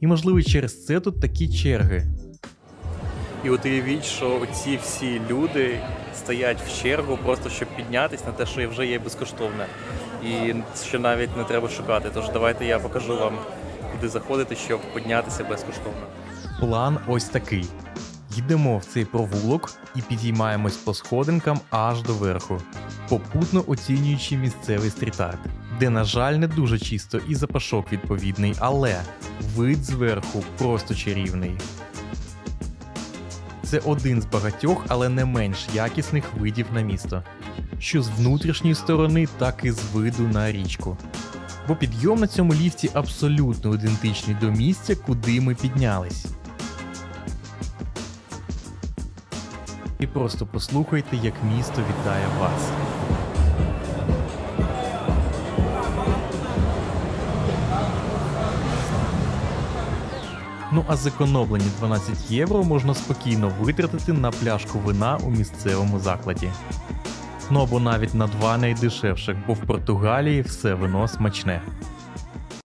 І можливо через це тут такі черги. І от уявіть, що ці всі люди стоять в чергу просто щоб піднятися на те, що вже є безкоштовне. І що навіть не треба шукати. Тож давайте я покажу вам, куди заходити, щоб піднятися безкоштовно. План ось такий: йдемо в цей провулок і підіймаємось по сходинкам аж до верху, попутно оцінюючи місцевий стріт-арт, де, на жаль, не дуже чисто і запашок відповідний, але вид зверху просто чарівний. Це один з багатьох, але не менш якісних видів на місто, що з внутрішньої сторони, так і з виду на річку. Бо підйом на цьому ліфті абсолютно ідентичний до місця, куди ми піднялись. І просто послухайте, як місто вітає вас. Ну а зекономлені 12 євро можна спокійно витратити на пляшку вина у місцевому закладі. Ну або навіть на два найдешевших, бо в Португалії все вино смачне.